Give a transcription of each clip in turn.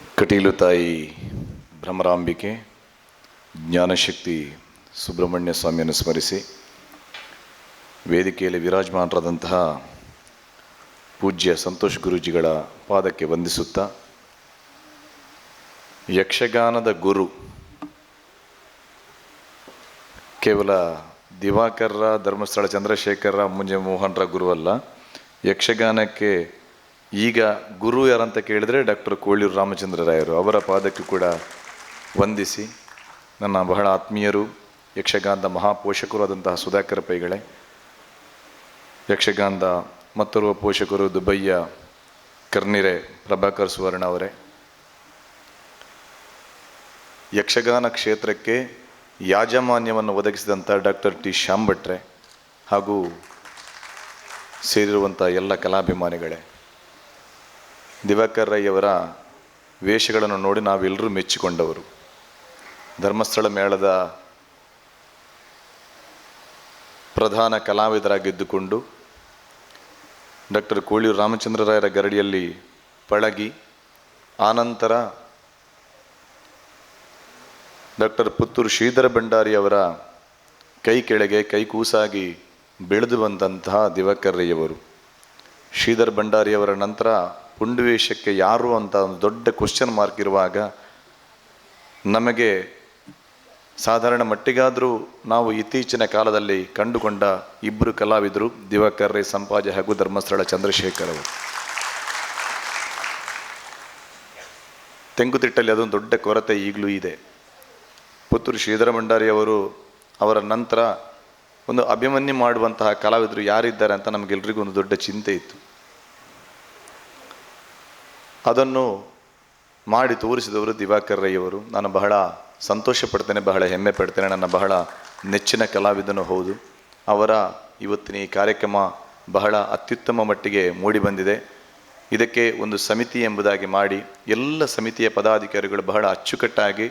ಕಟೀಲು ತಾಯಿ ಭ್ರಮರಾಂಬಿಕೆ, ಜ್ಞಾನಶಕ್ತಿ ಸುಬ್ರಹ್ಮಣ್ಯ ಸ್ವಾಮಿಯನ್ನು ಸ್ಮರಿಸಿ ವೇದಿಕೆಯಲ್ಲಿ ವಿರಾಜಮಾನರಾದಂತಹ ಪೂಜ್ಯ ಸಂತೋಷ್ ಗುರೂಜಿಗಳ ಪಾದಕ್ಕೆ ವಂದಿಸುತ್ತಾ, ಯಕ್ಷಗಾನದ ಗುರು ಕೇವಲ ದಿವಾಕರ್ರ ಧರ್ಮಸ್ಥಳ ಚಂದ್ರಶೇಖರ ಮುಂಜೆ ಮೋಹನ್ರ ಗುರುವಲ್ಲ, ಯಕ್ಷಗಾನಕ್ಕೆ ಈಗ ಗುರು ಯಾರಂತ ಕೇಳಿದರೆ ಡಾಕ್ಟರ್ ಕೋಳೂರು ರಾಮಚಂದ್ರ ರಾಯರು. ಅವರ ಪಾದಕ್ಕೆ ಕೂಡ ವಂದಿಸಿ. ನನ್ನ ಬಹಳ ಆತ್ಮೀಯರು, ಯಕ್ಷಗಾನದ ಮಹಾಪೋಷಕರು ಆದಂತಹ ಸುಧಾಕರ ಪೈಗಳೇ. ಯಕ್ಷಗಾನದ ಮತ್ತೋರ್ವ ಪೋಷಕರು ದುಬೈಯ ಕರ್ನಿರೆ ಪ್ರಭಾಕರ್ ಸುವರ್ಣ ಅವರೇ. ಯಕ್ಷಗಾನ ಕ್ಷೇತ್ರಕ್ಕೆ ಯಾಜಮಾನ್ಯವನ್ನು ಒದಗಿಸಿದಂಥ ಡಾಕ್ಟರ್ ಟಿ ಶ್ಯಾಮ್ ಭಟ್ರೆ ಹಾಗೂ ಸೇರಿರುವಂಥ ಎಲ್ಲ ಕಲಾಭಿಮಾನಿಗಳೇ. ದಿವಾಕರ್ ರೈಯವರ ವೇಷಗಳನ್ನು ನೋಡಿ ನಾವೆಲ್ಲರೂ ಮೆಚ್ಚಿಕೊಂಡವರು. ಧರ್ಮಸ್ಥಳ ಮೇಳದ ಪ್ರಧಾನ ಕಲಾವಿದರಾಗಿದ್ದುಕೊಂಡು ಡಾಕ್ಟರ್ ಕೋಳಿಯೂರು ರಾಮಚಂದ್ರರಾಯರ ಗರಡಿಯಲ್ಲಿ ಪಳಗಿ, ಆನಂತರ ಡಾಕ್ಟರ್ ಪುತ್ತೂರು ಶ್ರೀಧರ ಭಂಡಾರಿ ಅವರ ಕೈ ಕೆಳಗೆ ಕೈ ಕೂಸಾಗಿ ಬೆಳೆದು ಬಂದಂತಹ ದಿವಾಕರ್ ರೈಯವರು. ಶ್ರೀಧರ್ ಭಂಡಾರಿಯವರ ನಂತರ ಪುಂಡುವೇಷಕ್ಕೆ ಯಾರು ಅಂತ ಒಂದು ದೊಡ್ಡ ಕ್ವಶನ್ ಮಾರ್ಕ್ ಇರುವಾಗ ನಮಗೆ ಸಾಧಾರಣ ಮಟ್ಟಿಗಾದರೂ ನಾವು ಇತ್ತೀಚಿನ ಕಾಲದಲ್ಲಿ ಕಂಡುಕೊಂಡ ಇಬ್ಬರು ಕಲಾವಿದರು ದಿವಾಕರ್ ರೈ ಸಂಪಾಜ ಹಾಗೂ ಧರ್ಮಸ್ಥಳ ಚಂದ್ರಶೇಖರ್ ಅವರು. ತೆಂಕುತಿಟ್ಟಲ್ಲಿ ಅದೊಂದು ದೊಡ್ಡ ಕೊರತೆ ಈಗಲೂ ಇದೆ. ಪುತ್ತೂರು ಶ್ರೀಧರ ಭಂಡಾರಿ ಅವರು ಅವರ ನಂತರ ಒಂದು ಅಭಿಮನ್ಯು ಮಾಡುವಂತಹ ಕಲಾವಿದರು ಯಾರಿದ್ದಾರೆ ಅಂತ ನಮಗೆಲ್ರಿಗೂ ಒಂದು ದೊಡ್ಡ ಚಿಂತೆ ಇತ್ತು. ಅದನ್ನು ಮಾಡಿ ತೋರಿಸಿದವರು ದಿವಾಕರ್ ರೈಯವರು. ನಾನು ಬಹಳ ಸಂತೋಷ ಪಡ್ತೇನೆ ಬಹಳ ಹೆಮ್ಮೆ ಪಡ್ತೇನೆ. ನನ್ನ ಬಹಳ ನೆಚ್ಚಿನ ಕಲಾವಿದನು ಹೌದು. ಅವರ ಇವತ್ತಿನ ಈ ಕಾರ್ಯಕ್ರಮ ಬಹಳ ಅತ್ಯುತ್ತಮ ಮಟ್ಟಿಗೆ ಮೂಡಿಬಂದಿದೆ ಇದಕ್ಕೆ ಒಂದು ಸಮಿತಿ ಎಂಬುದಾಗಿ ಮಾಡಿ ಎಲ್ಲ ಸಮಿತಿಯ ಪದಾಧಿಕಾರಿಗಳು ಬಹಳ ಅಚ್ಚುಕಟ್ಟಾಗಿ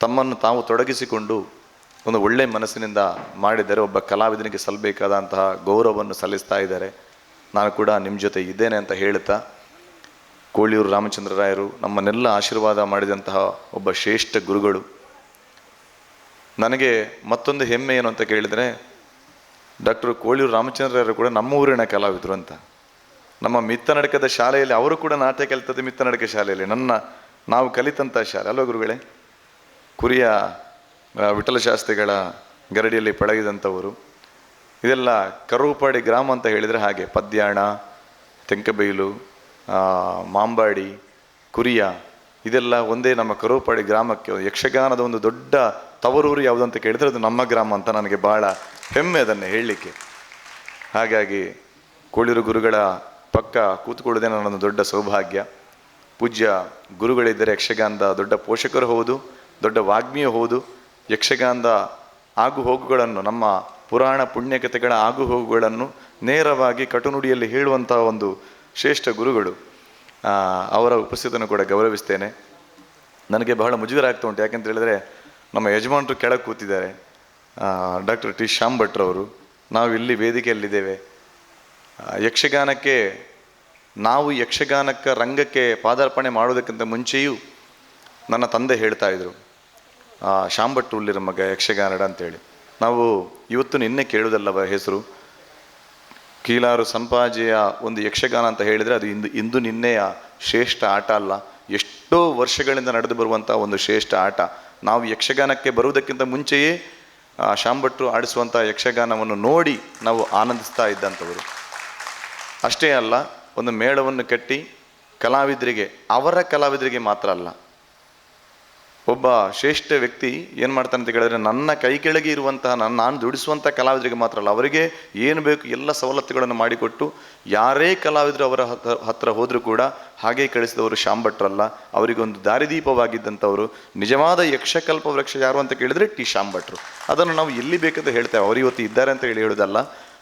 ತಮ್ಮನ್ನು ತಾವು ತೊಡಗಿಸಿಕೊಂಡು ಒಂದು ಒಳ್ಳೆಯ ಮನಸ್ಸಿನಿಂದ ಮಾಡಿದರೆ, ಒಬ್ಬ ಕಲಾವಿದನಿಗೆ ಸಲ್ಲಬೇಕಾದಂತಹ ಗೌರವವನ್ನು ಸಲ್ಲಿಸ್ತಾ ಇದ್ದಾರೆ. ನಾನು ಕೂಡ ನಿಮ್ಮ ಜೊತೆ ಇದ್ದೇನೆ ಅಂತ ಹೇಳುತ್ತಾ ಕೋಳಿಯೂರು, ರಾಮಚಂದ್ರ ರಾಯರು ನಮ್ಮನ್ನೆಲ್ಲ ಆಶೀರ್ವಾದ ಮಾಡಿದಂತಹ ಒಬ್ಬ ಶ್ರೇಷ್ಠ ಗುರುಗಳು. ನನಗೆ ಮತ್ತೊಂದು ಹೆಮ್ಮೆ ಏನು ಅಂತ ಕೇಳಿದರೆ, ಡಾಕ್ಟರ್ ಕೋಳಿಯೂರು, ರಾಮಚಂದ್ರ ರಾಯರು ಕೂಡ ನಮ್ಮ ಊರಿನ ಕಲಾವಿದರು ಅಂತ. ನಮ್ಮ ಮಿತ್ತನಡಕದ ಶಾಲೆಯಲ್ಲಿ ಅವರು ಕೂಡ ನಾಟ್ಯ ಕಲಿತದ್ದು ಮಿತ್ತನಡಕ ಶಾಲೆಯಲ್ಲಿ. ನನ್ನ, ನಾವು ಕಲಿತಂಥ ಶಾಲೆ. ಅಲ್ವ ಗುರುಗಳೇ? ಕುರಿಯ ವಿಠಲಶಾಸ್ತ್ರಿಗಳ ವಿಠಲ ಶಾಸ್ತ್ರಿಗಳ ಗರಡಿಯಲ್ಲಿ ಪಳಗಿದಂಥವರು. ಇದೆಲ್ಲ ಕರುಪಾಡಿ ಗ್ರಾಮ ಅಂತ ಹೇಳಿದರೆ ಹಾಗೆ. ಪದ್ಯಾಣ, ತೆಂಕಬೈಲು ಮಾಂಬಾಡಿ, ಕುರಿಯ, ಇದೆಲ್ಲ ಒಂದೇ ನಮ್ಮ ಕರುಪಾಡಿ ಗ್ರಾಮಕ್ಕೆ ಯಕ್ಷಗಾನದ ಒಂದು ದೊಡ್ಡ ತವರೂರು ಯಾವುದು ಅಂತ ಕೇಳಿದರೆ ಅದು ನಮ್ಮ ಗ್ರಾಮ ಅಂತ ನನಗೆ ಭಾಳ ಹೆಮ್ಮೆ ಅದನ್ನು ಹೇಳಲಿಕ್ಕೆ. ಹಾಗಾಗಿ ಕೋಳಿರು ಗುರುಗಳ ಪಕ್ಕ ಕೂತ್ಕೊಳ್ಳೋದೇ ನನ್ನೊಂದು ದೊಡ್ಡ ಸೌಭಾಗ್ಯ. ಪೂಜ್ಯ ಗುರುಗಳಿದ್ದರೆ ಯಕ್ಷಗಾನದ ದೊಡ್ಡ ಪೋಷಕರು ಹೌದು, ದೊಡ್ಡ ವಾಗ್ಮಿಯೂ ಹೌದು. ಯಕ್ಷಗಾನದ ಆಗು ಹೋಗುಗಳನ್ನು, ನಮ್ಮ ಪುರಾಣ ಪುಣ್ಯಕಥೆಗಳ ಆಗು ಹೋಗುಗಳನ್ನು ನೇರವಾಗಿ ಕಟುನುಡಿಯಲ್ಲಿ ಹೇಳುವಂಥ ಒಂದು ಶ್ರೇಷ್ಠ ಗುರುಗಳು. ಅವರ ಉಪಸ್ಥಿತಿಯನ್ನು ಕೂಡ ಗೌರವಿಸ್ತೇನೆ. ನನಗೆ ಬಹಳ ಮುಜುಗರ ಆಗ್ತಾ ಉಂಟು. ಯಾಕೆಂತ ಹೇಳಿದ್ರೆ, ನಮ್ಮ ಯಜಮಾನರು ಕೆಳಗೆ ಕೂತಿದ್ದಾರೆ. Doctor T. ಶ್ಯಾಮ್ ಭಟ್ರವರು ನಾವು ಇಲ್ಲಿ ವೇದಿಕೆಯಲ್ಲಿದ್ದೇವೆ. ಯಕ್ಷಗಾನಕ್ಕೆ, ನಾವು ಯಕ್ಷಗಾನಕ್ಕೆ ರಂಗಕ್ಕೆ ಪಾದಾರ್ಪಣೆ ಮಾಡೋದಕ್ಕಿಂತ ಮುಂಚೆಯೂ ನನ್ನ ತಂದೆ ಹೇಳ್ತಾ ಇದ್ರು. ಶ್ಯಾಮ್ ಭಟ್ರು ಉಳ್ಳಿರ ಮಗ ಯಕ್ಷಗಾನಡ ಅಂತೇಳಿ. ನಾವು ಇವತ್ತು ನಿನ್ನೆ ಕೇಳೋದಲ್ಲವ ಹೆಸರು? ಕೀಲಾರು ಸಂಪಾಜೆಯ ಒಂದು ಯಕ್ಷಗಾನ ಅಂತ ಹೇಳಿದರೆ ಅದು ಇಂದು ಇಂದು ನಿನ್ನೆಯ ಶ್ರೇಷ್ಠ ಆಟ ಅಲ್ಲ. ಎಷ್ಟೋ ವರ್ಷಗಳಿಂದ ನಡೆದು ಬರುವಂಥ ಒಂದು ಶ್ರೇಷ್ಠ ಆಟ. ನಾವು ಯಕ್ಷಗಾನಕ್ಕೆ ಬರುವುದಕ್ಕಿಂತ ಮುಂಚೆಯೇ ಆ, ಶ್ಯಾಮ್ ಭಟ್ರು ಆಡಿಸುವಂಥ ಯಕ್ಷಗಾನವನ್ನು ನೋಡಿ ನಾವು ಆನಂದಿಸ್ತಾ ಇದ್ದಂಥವರು. ಅಷ್ಟೇ ಅಲ್ಲ ಒಂದು ಮೇಳವನ್ನು ಕಟ್ಟಿ ಕಲಾವಿದರಿಗೆ ಅವರ ಕಲಾವಿದರಿಗೆ ಮಾತ್ರ ಅಲ್ಲ ಒಬ್ಬ ಶ್ರೇಷ್ಠ ವ್ಯಕ್ತಿ ಏನು ಮಾಡ್ತಾನೆ ಅಂತ ಕೇಳಿದ್ರೆ, ನನ್ನ ಕೈ ಕೆಳಗೆ ಇರುವಂತಹ ನನ್ನ ನಾನು ದುಡಿಸುವಂಥ ಕಲಾವಿದರಿಗೆ ಮಾತ್ರ ಅಲ್ಲ, ಅವರಿಗೆ ಏನು ಬೇಕು ಎಲ್ಲ ಸವಲತ್ತುಗಳನ್ನು ಮಾಡಿಕೊಟ್ಟು, ಯಾರೇ ಕಲಾವಿದರು ಅವರ ಹತ್ರ ಹೋದರೂ ಕೂಡ ಹಾಗೆ ಕಳಿಸಿದವರು ಶಾಂಭಟ್ರಲ್ಲ ಭಟ್ರಲ್ಲ ಅವರಿಗೊಂದು ದಾರಿದೀಪವಾಗಿದ್ದಂಥವರು, ನಿಜವಾದ ಯಕ್ಷಕಲ್ಪ ವೃಕ್ಷ ಯಾರು ಅಂತ ಕೇಳಿದರೆ ಟಿ. ಶಾಂಭಟ್ರು. ಭಟ್ರು ಅದನ್ನು ನಾವು ಎಲ್ಲಿ ಬೇಕಂತ ಹೇಳ್ತೇವೆ, ಅವರು ಇವತ್ತು ಇದ್ದಾರೆ ಅಂತ ಹೇಳಿ ಹೇಳೋದಲ್ಲ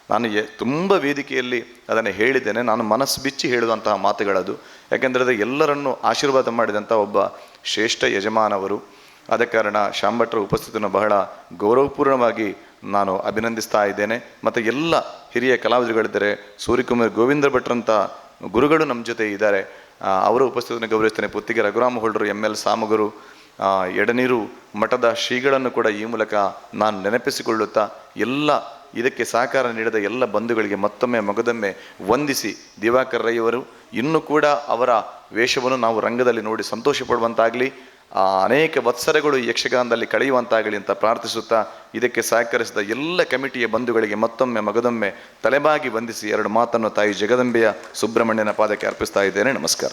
ನಾನು ತುಂಬ ವೇದಿಕೆಯಲ್ಲಿ ಅದನ್ನು ಹೇಳಿದ್ದೇನೆ. ನಾನು ಮನಸ್ಸು ಬಿಚ್ಚಿ ಹೇಳುವಂತಹ ಮಾತುಗಳದು. ಯಾಕೆಂದರೆ ಅದು ಎಲ್ಲರನ್ನೂ ಆಶೀರ್ವಾದ ಮಾಡಿದಂಥ ಒಬ್ಬ ಶ್ರೇಷ್ಠ ಯಜಮಾನವರು. ಆದ ಕಾರಣ ಶಾಂಭಟ್ರ ಭಟ್ರ ಉಪಸ್ಥಿತಿಯನ್ನು ಬಹಳ ಗೌರವಪೂರ್ಣವಾಗಿ ನಾನು ಅಭಿನಂದಿಸ್ತಾ ಇದ್ದೇನೆ. ಮತ್ತು ಎಲ್ಲ ಹಿರಿಯ ಕಲಾವಿದರುಗಳಿದ್ದರೆ. ಸೂರ್ಯಕುಮಾರ್ ಗೋವಿಂದ ಭಟ್ರಂಥ ಗುರುಗಳು ನಮ್ಮ ಜೊತೆ ಇದ್ದಾರೆ. ಅವರ ಉಪಸ್ಥಿತಿಯನ್ನು ಗೌರವಿಸ್ತೇನೆ. ಪುತ್ತಿಗೆ ರಘುರಾಮ ಹೊಳ್ರು ಎಂ ಎಲ್ ಸಾಮಗುರು ಎಡನೀರು ಮಠದ ಶ್ರೀಗಳನ್ನು ಕೂಡ ಈ ಮೂಲಕ ನಾನು ನೆನಪಿಸಿಕೊಳ್ಳುತ್ತಾ ಎಲ್ಲ ಇದಕ್ಕೆ ಸಹಕಾರ ನೀಡಿದ ಎಲ್ಲ ಬಂಧುಗಳಿಗೆ ಮತ್ತೊಮ್ಮೆ ಮಗದೊಮ್ಮೆ ವಂದಿಸಿ ದಿವಾಕರ್ ರೈಯವರು, ಇನ್ನೂ ಕೂಡ ಅವರ ವೇಷವನ್ನು ನಾವು ರಂಗದಲ್ಲಿ ನೋಡಿ ಸಂತೋಷ ಪಡುವಂತಾಗಲಿ ಆ ಅನೇಕ ವತ್ಸರಗಳು ಯಕ್ಷಗಾನದಲ್ಲಿ ಕಳೆಯುವಂತಾಗಲಿ ಅಂತ ಪ್ರಾರ್ಥಿಸುತ್ತಾ ಇದಕ್ಕೆ ಸಹಕರಿಸಿದ ಎಲ್ಲ ಕಮಿಟಿಯ ಬಂಧುಗಳಿಗೆ ಮತ್ತೊಮ್ಮೆ ಮಗದೊಮ್ಮೆ ತಲೆಬಾಗಿ ವಂದಿಸಿ ಎರಡು ಮಾತನ್ನು ತಾಯಿ ಜಗದಂಬೆಯ ಸುಬ್ರಹ್ಮಣ್ಯನ ಪಾದಕ್ಕೆ ಅರ್ಪಿಸ್ತಾ ಇದ್ದೇನೆ. ನಮಸ್ಕಾರ.